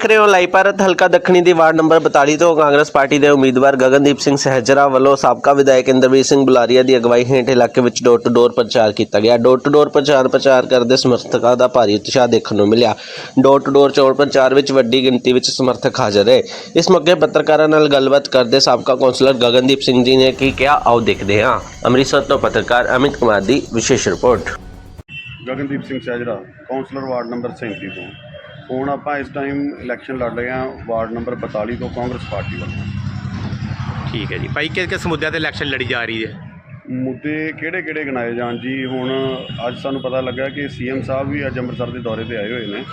ਵੇਖ ਰਹੇ ਹੋ ਲਾਈਵ ਭਾਰਤ ਹਲਕਾ ਦੱਖਣੀ ਦੀ ਵਾਰਡ ਨੰਬਰ 42 ਤੋਂ ਕਾਂਗਰਸ ਪਾਰਟੀ ਦੇ ਉਮੀਦਵਾਰ ਗਗਨਦੀਪ ਸਿੰਘ ਸਹਿਜਰਾ ਵੱਲੋਂ ਸਾਬਕਾ ਵਿਧਾਇਕ ਇੰਦਰਵੀਰ ਸਿੰਘ ਬੁਲਾਰੀਆ ਦੀ ਅਗਵਾਈ ਹੇਠ ਇਲਾਕੇ ਵਿੱਚ ਡੋਰ ਟੂ ਡੋਰ ਪ੍ਰਚਾਰ ਕੀਤਾ ਗਿਆ। ਡੋਰ ਟੂ ਡੋਰ ਪ੍ਰਚਾਰ ਪ੍ਰਚਾਰ ਕਰਦੇ ਸਮਰਥਕਾਂ ਦਾ ਭਾਰੀ ਉਤਸ਼ਾਹ ਦੇਖਣ ਨੂੰ ਮਿਲਿਆ। ਡੋਰ ਟੂ ਡੋਰ ਚੋਣ ਪ੍ਰਚਾਰ ਵਿੱਚ ਵੱਡੀ ਗਿਣਤੀ ਵਿੱਚ ਸਮਰਥਕ ਹਾਜ਼ਰ ਰਹੇ। ਇਸ ਮੌਕੇ ਪੱਤਰਕਾਰਾਂ ਨਾਲ ਗੱਲਬਾਤ ਕਰਦੇ ਸਾਬਕਾ ਕੌਂਸਲਰ ਗਗਨਦੀਪ ਸਿੰਘ ਜੀ ਨੇ ਕੀ ਕਿਹਾ, ਆਓ ਦੇਖਦੇ ਹਾਂ। ਅੰਮ੍ਰਿਤਸਰ ਤੋਂ ਪੱਤਰਕਾਰ ਅਮਿਤ ਕੁਮਾਰ ਦੀ ਵਿਸ਼ੇਸ਼ report. Gagandeep Singh Sahijra councillor ward number 37 ਤੋਂ। ਹੁਣ ਆਪਾਂ ਇਸ ਟਾਈਮ ਇਲੈਕਸ਼ਨ ਲੜ ਰਹੇ ਹਾਂ ਵਾਰਡ ਨੰਬਰ 42 ਤੋਂ ਕਾਂਗਰਸ ਪਾਰਟੀ ਵੱਲੋਂ। ਠੀਕ ਹੈ ਜੀ। ਭਾਈ ਕਿਸ ਕਿਸ ਮੁੱਦਿਆਂ ਤੇ ਇਲੈਕਸ਼ਨ ਲੜੀ ਜਾ ਰਹੀ ਹੈ? ਮੁੱਦੇ ਕਿਹੜੇ ਕਿਹੜੇ ਗਿਣਾਏ ਜਾਣ ਜੀ? ਹੁਣ ਅੱਜ ਸਾਨੂੰ ਪਤਾ ਲੱਗਾ ਕਿ ਸੀਐਮ ਸਾਹਿਬ ਵੀ ਅੱਜ ਅੰਮ੍ਰਿਤਸਰ ਦੇ ਦੌਰੇ ਤੇ ਆਏ ਹੋਏ ਨੇ।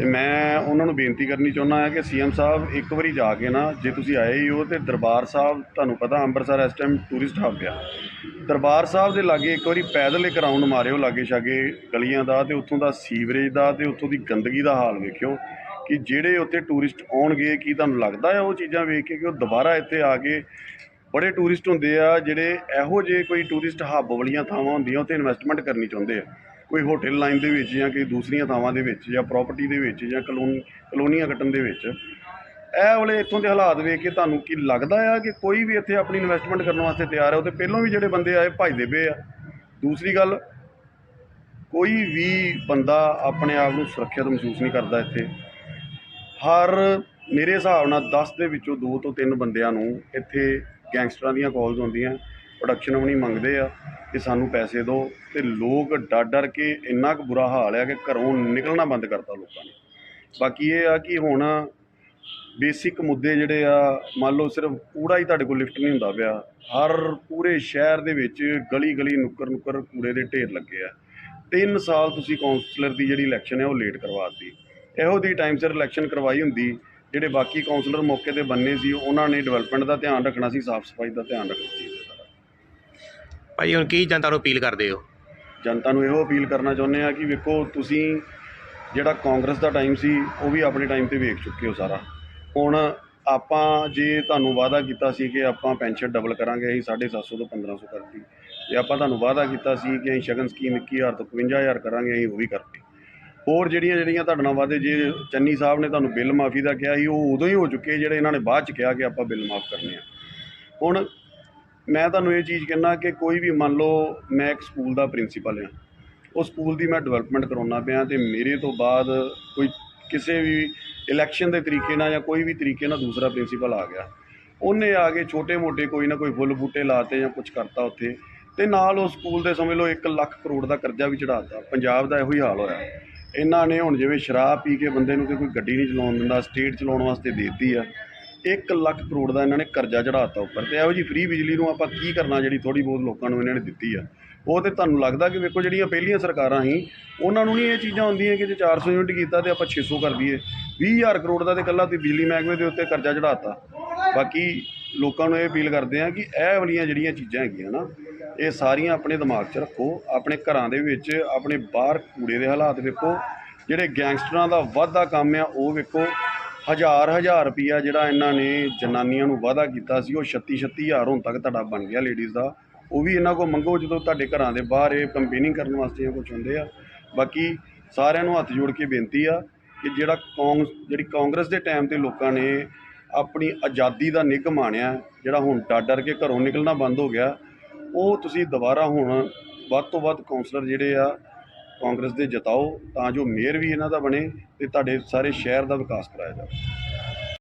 ਤੇ ਮੈਂ ਉਹਨਾਂ ਨੂੰ ਬੇਨਤੀ ਕਰਨੀ ਚਾਹੁੰਦਾ ਹਾਂ ਕਿ ਸੀਐਮ ਸਾਹਿਬ ਇੱਕ ਵਾਰੀ ਜਾ ਕੇ ਨਾ, ਜੇ ਤੁਸੀਂ ਆਏ ਹੀ ਹੋ ਤੇ ਦਰਬਾਰ ਸਾਹਿਬ, ਤੁਹਾਨੂੰ ਪਤਾ ਅੰਮ੍ਰਿਤਸਰ ਇਸ ਟਾਈਮ ਟੂਰਿਸਟ ਹੱਬ ਆ। ਦਰਬਾਰ ਸਾਹਿਬ ਦੇ ਲਾਗੇ ਇੱਕ ਵਾਰੀ ਪੈਦਲ ਇੱਕ ਰਾਊਂਡ ਮਾਰਿਓ ਲਾਗੇ ਛਾਗੇ ਗਲੀਆਂ ਦਾ ਤੇ ਉੱਥੋਂ ਦਾ ਸੀਵਰੇਜ ਦਾ ਤੇ ਉੱਥੋਂ ਦੀ ਗੰਦਗੀ ਦਾ ਹਾਲ ਵੇਖਿਓ ਕਿ ਜਿਹੜੇ ਉੱਥੇ ਟੂਰਿਸਟ ਆਉਣਗੇ, ਕੀ ਤੁਹਾਨੂੰ ਲੱਗਦਾ ਹੈ ਉਹ ਚੀਜ਼ਾਂ ਵੇਖ ਕੇ ਕਿ ਉਹ ਦੁਬਾਰਾ ਇੱਥੇ ਆ ਕੇ ਬੜੇ ਟੂਰਿਸਟ ਹੁੰਦੇ ਆ, ਜਿਹੜੇ ਇਹੋ ਜਿਹੇ ਕੋਈ ਟੂਰਿਸਟ ਹੱਬ ਵਾਲੀਆਂ ਥਾਵਾਂ ਹੁੰਦੀਆਂ, ਉੱਥੇ ਇਨਵੈਸਟਮੈਂਟ ਕਰਨੀ ਚਾਹੁੰਦੇ ਆ? ਕੋਈ ਹੋਟਲ ਲਾਈਨ ਦੇ ਵਿੱਚ ਜਾਂ ਕੋਈ ਦੂਸਰੀਆਂ ਥਾਵਾਂ ਦੇ ਵਿੱਚ ਜਾਂ ਪ੍ਰਾਪਰਟੀ ਦੇ ਵਿੱਚ ਜਾਂ ਕਲੋਨੀ, ਕਲੋਨੀਆਂ ਕੱਟਣ ਦੇ ਵਿੱਚ, ਇਹ ਵਾਲੇ ਇੱਥੋਂ ਦੇ ਹਾਲਾਤ ਵੇਖ ਕੇ ਤੁਹਾਨੂੰ ਕੀ ਲੱਗਦਾ ਆ ਕਿ ਕੋਈ ਵੀ ਇੱਥੇ ਆਪਣੀ ਇਨਵੈਸਟਮੈਂਟ ਕਰਨ ਵਾਸਤੇ ਤਿਆਰ ਹੈ ਉਹ ਤੇ ਪਹਿਲਾਂ ਵੀ ਜਿਹੜੇ ਬੰਦੇ ਆਏ, ਭੱਜਦੇ ਪਏ ਆ। ਦੂਸਰੀ ਗੱਲ, ਕੋਈ ਵੀ ਬੰਦਾ ਆਪਣੇ ਆਪ ਨੂੰ ਸੁਰੱਖਿਅਤ ਮਹਿਸੂਸ ਨਹੀਂ ਕਰਦਾ ਇੱਥੇ। ਹਰ ਮੇਰੇ ਹਿਸਾਬ ਨਾਲ 10 ਦੇ ਵਿੱਚੋਂ 2 ਤੋਂ 3 ਬੰਦਿਆਂ ਨੂੰ ਇੱਥੇ ਗੈਂਗਸਟਰਾਂ ਦੀਆਂ ਕਾਲਸ ਆਉਂਦੀਆਂ ਪ੍ਰੋਡਕਸ਼ਨ ਵੀ ਨਹੀਂ ਮੰਗਦੇ ਆ, ਕਿ ਸਾਨੂੰ ਪੈਸੇ ਦਿਓ। ਤੇ ਲੋਕ ਡਰ ਡਰ ਕੇ ਇੰਨਾ ਕੁ ਬੁਰਾ ਹਾਲ ਆ ਕਿ ਘਰੋਂ ਨਿਕਲਣਾ ਬੰਦ ਕਰਤਾ ਲੋਕਾਂ ਨੇ। ਬਾਕੀ ਇਹ ਆ ਕਿ ਹੁਣ ਬੇਸਿਕ ਮੁੱਦੇ ਜਿਹੜੇ ਆ, ਮੰਨ ਲਓ ਸਿਰਫ ਕੂੜਾ ਹੀ ਤੁਹਾਡੇ ਕੋਲ ਲਿਫਟ ਨਹੀਂ ਹੁੰਦਾ ਪਿਆ। ਹਰ ਪੂਰੇ ਸ਼ਹਿਰ ਦੇ ਵਿੱਚ ਗਲੀ ਗਲੀ ਨੁੱਕਰ ਨੁੱਕਰ ਕੂੜੇ ਦੇ ਢੇਰ ਲੱਗੇ ਆ। ਤਿੰਨ ਸਾਲ ਤੁਸੀਂ ਕਾਉਂਸਲਰ ਦੀ ਜਿਹੜੀ ਇਲੈਕਸ਼ਨ ਹੈ ਉਹ ਲੇਟ ਕਰਵਾਤੀ ਇਹੋ ਦੀ ਟਾਈਮ ਸਿਰ ਇਲੈਕਸ਼ਨ ਕਰਵਾਈ ਹੁੰਦੀ, ਜਿਹੜੇ ਬਾਕੀ ਕਾਉਂਸਲਰ ਮੌਕੇ ਤੇ ਬੰਨੇ ਸੀ, ਉਹਨਾਂ ਨੇ ਡਿਵੈਲਪਮੈਂਟ ਦਾ ਧਿਆਨ ਰੱਖਣਾ ਸੀ ਸਾਫ਼ ਸਫ਼ਾਈ ਦਾ ਧਿਆਨ ਰੱਖਣਾ ਸੀ। ਭਾਈ, ਹੁਣ ਕੀ ਜਨਤਾ ਨੂੰ ਅਪੀਲ ਕਰਦੇ ਹੋ? ਜਨਤਾ ਨੂੰ ਇਹੋ ਅਪੀਲ ਕਰਨਾ ਚਾਹੁੰਦੇ ਆ ਕਿ ਵੇਖੋ, ਤੁਸੀਂ ਜਿਹੜਾ ਕਾਂਗਰਸ ਦਾ ਟਾਈਮ ਸੀ, ਉਹ ਵੀ ਆਪਣੇ ਟਾਈਮ ਤੇ ਵੇਖ ਚੁੱਕੇ ਹੋ ਸਾਰਾ। ਹੁਣ ਆਪਾਂ ਜੇ ਤੁਹਾਨੂੰ ਵਾਅਦਾ ਕੀਤਾ ਸੀ ਕਿ ਆਪਾਂ ਪੈਨਸ਼ਨ ਡਬਲ ਕਰਾਂਗੇ, ਅਸੀਂ 750 ਤੋਂ 1500 ਕਰਤੀ। ਤੇ ਆਪਾਂ ਤੁਹਾਨੂੰ ਵਾਅਦਾ ਕੀਤਾ ਸੀ ਕਿ ਅਸੀਂ ਸ਼ਗਨ ਸਕੀਮ 21000 ਤੋਂ 55000 ਕਰਾਂਗੇ, ਅਸੀਂ ਉਹ ਵੀ ਕਰਤੀ। ਹੋਰ ਜਿਹੜੀਆਂ ਜਿਹੜੀਆਂ ਤੁਹਾਡੇ ਨਾਲ ਵਾਅਦੇ, ਜੇ ਚੰਨੀ ਸਾਹਿਬ ਨੇ ਤੁਹਾਨੂੰ ਬਿੱਲ ਮਾਫੀ ਦਾ ਕਿਹਾ ਸੀ, ਉਹ ਉਦੋਂ ਹੀ ਹੋ ਚੁੱਕੇ ਜਿਹੜੇ ਇਹਨਾਂ ਨੇ ਬਾਅਦ ਚ ਕਿਹਾ ਕਿ ਆਪਾਂ ਬਿੱਲ ਮਾਫ ਕਰਨੇ ਆ। ਹੁਣ ਮੈਂ ਤੁਹਾਨੂੰ ਇਹ ਚੀਜ਼ ਕਹਿਣਾ ਕਿ ਕੋਈ ਵੀ ਮੰਨ ਲਓ ਮੈਂ ਇੱਕ ਸਕੂਲ ਦਾ ਪ੍ਰਿੰਸੀਪਲ ਹਾਂ, ਉਹ ਸਕੂਲ ਦੀ ਮੈਂ ਡਿਵੈਲਪਮੈਂਟ ਕਰਾਉਣਾ ਪਿਆ ਤੇ ਮੇਰੇ ਤੋਂ ਬਾਅਦ ਕੋਈ ਕਿਸੇ ਵੀ ਇਲੈਕਸ਼ਨ ਦੇ ਤਰੀਕੇ ਨਾਲ ਜਾਂ ਕੋਈ ਵੀ ਤਰੀਕੇ ਨਾਲ ਦੂਸਰਾ ਪ੍ਰਿੰਸੀਪਲ ਆ ਗਿਆ। ਉਹਨੇ ਆ ਕੇ ਛੋਟੇ-ਮੋਟੇ ਕੋਈ ਨਾ ਕੋਈ ਫੁੱਲ ਬੂਟੇ ਲਾਤੇ ਜਾਂ ਕੁਝ ਕਰਤਾ ਉੱਥੇ ਤੇ ਨਾਲ ਉਹ ਸਕੂਲ ਦੇ ਸਮਝ ਲਓ 1 ਲੱਖ ਕਰੋੜ ਦਾ ਕਰਜ਼ਾ ਵੀ ਚੜਾਤਾ ਪੰਜਾਬ ਦਾ ਇਹੋ ਹੀ ਹਾਲ ਹੋਇਆ। ਇਹਨਾਂ ਨੇ ਹੁਣ ਜਿਵੇਂ ਸ਼ਰਾਬ ਪੀ ਕੇ ਬੰਦੇ ਨੂੰ ਤੇ ਕੋਈ ਗੱਡੀ ਨਹੀਂ ਚਲਾਉਣ ਦਿੰਦਾ, ਸਟੇਟ ਚਲਾਉਣ ਵਾਸਤੇ ਦੇਤੀ ਆ। 1 ਲੱਖ ਕਰੋੜ ਦਾ ਇਹਨਾਂ ਨੇ ਕਰਜ਼ਾ ਚੜਾਤਾ ਉੱਪਰ ਤੇ ਇਹੋ ਜੀ ਫ੍ਰੀ ਬਿਜਲੀ ਨੂੰ ਆਪਾਂ ਕੀ ਕਰਨਾ ਜਿਹੜੀ ਥੋੜੀ ਬਹੁਤ ਲੋਕਾਂ ਨੂੰ ਇਹਨਾਂ ਨੇ ਦਿੱਤੀ ਆ। ਉਹ ਤੇ ਤੁਹਾਨੂੰ ਲੱਗਦਾ ਕਿ ਵੇਖੋ ਜਿਹੜੀਆਂ ਪਹਿਲੀਆਂ ਸਰਕਾਰਾਂ ਸੀ, ਉਹਨਾਂ ਨੂੰ ਨਹੀਂ ਇਹ ਚੀਜ਼ਾਂ ਹੁੰਦੀਆਂ ਕਿ ਜੇ 400 ਯੂਨਿਟ ਕੀਤਾ ਤੇ ਆਪਾਂ 600 ਕਰ ਦਈਏ। 20000 ਕਰੋੜ ਦਾ ਤੇ ਇਕੱਲਾ ਤੇ ਬਿਜਲੀ ਮਹਿਕਮੇ ਦੇ ਉੱਤੇ ਕਰਜ਼ਾ ਚੜਾਤਾ ਬਾਕੀ ਲੋਕਾਂ ਨੂੰ ਇਹ ਅਪੀਲ ਕਰਦੇ ਆ ਕਿ ਇਹ ਵਾਲੀਆਂ ਜਿਹੜੀਆਂ ਚੀਜ਼ਾਂ ਹੈਗੀਆਂ ਨਾ, ਇਹ ਸਾਰੀਆਂ ਆਪਣੇ ਦਿਮਾਗ 'ਚ ਰੱਖੋ, ਆਪਣੇ ਘਰਾਂ ਦੇ ਵਿੱਚ, ਆਪਣੇ ਬਾਹਰ ਕੂੜੇ ਦੇ ਹਾਲਾਤ ਵੇਖੋ, ਜਿਹੜੇ ਗੈਂਗਸਟਰਾਂ ਦਾ ਵਾਧਾ ਕੰਮ ਆ, ਉਹ ਵੇਖੋ। ਹਜ਼ਾਰ ਹਜ਼ਾਰ ਰੁਪਈਆ ਜਿਹੜਾ ਇਹਨਾਂ ਨੇ ਜਨਾਨੀਆਂ ਨੂੰ ਵਾਅਦਾ ਕੀਤਾ ਸੀ, ਉਹ 36 36000 ਹੁਣ ਤੱਕ ਤੁਹਾਡਾ ਬਣ ਗਿਆ ਲੇਡੀਜ਼ ਦਾ। ਉਹ ਵੀ ਇਹਨਾਂ ਕੋਲ ਮੰਗੋ ਜਦੋਂ ਤੁਹਾਡੇ ਘਰਾਂ ਦੇ ਬਾਹਰ ਇਹ ਕੰਪੇਨਿੰਗ ਕਰਨ ਵਾਸਤੇ ਜਾਂ ਕੁਝ ਹੁੰਦੇ ਆ। ਬਾਕੀ ਸਾਰਿਆਂ ਨੂੰ ਹੱਥ ਜੋੜ ਕੇ ਬੇਨਤੀ ਆ ਕਿ ਜਿਹੜਾ ਕੌਂਗ, ਜਿਹੜੀ ਕਾਂਗਰਸ ਦੇ ਟਾਈਮ ਤੇ ਲੋਕਾਂ ਨੇ ਆਪਣੀ ਆਜ਼ਾਦੀ ਦਾ ਨਿੱਘ ਮਾਣਿਆ, ਜਿਹੜਾ ਹੁਣ ਡਰ ਡਰ ਕੇ ਘਰੋਂ ਨਿਕਲਣਾ ਬੰਦ ਹੋ ਗਿਆ, ਉਹ ਤੁਸੀਂ ਦੁਬਾਰਾ ਹੁਣ ਵੱਧ ਤੋਂ ਵੱਧ ਕਾਉਂਸਲਰ ਜਿਹੜੇ ਆ ਕਾਂਗਰਸ ਦੇ ਜਿਤਾਓ ਤਾਂ ਜੋ ਮੇਅਰ ਵੀ ਇਹਨਾਂ ਦਾ ਬਣੇ ਤੇ ਤੁਹਾਡੇ ਸਾਰੇ ਸ਼ਹਿਰ ਦਾ ਵਿਕਾਸ ਕਰਾਇਆ ਜਾਵੇ।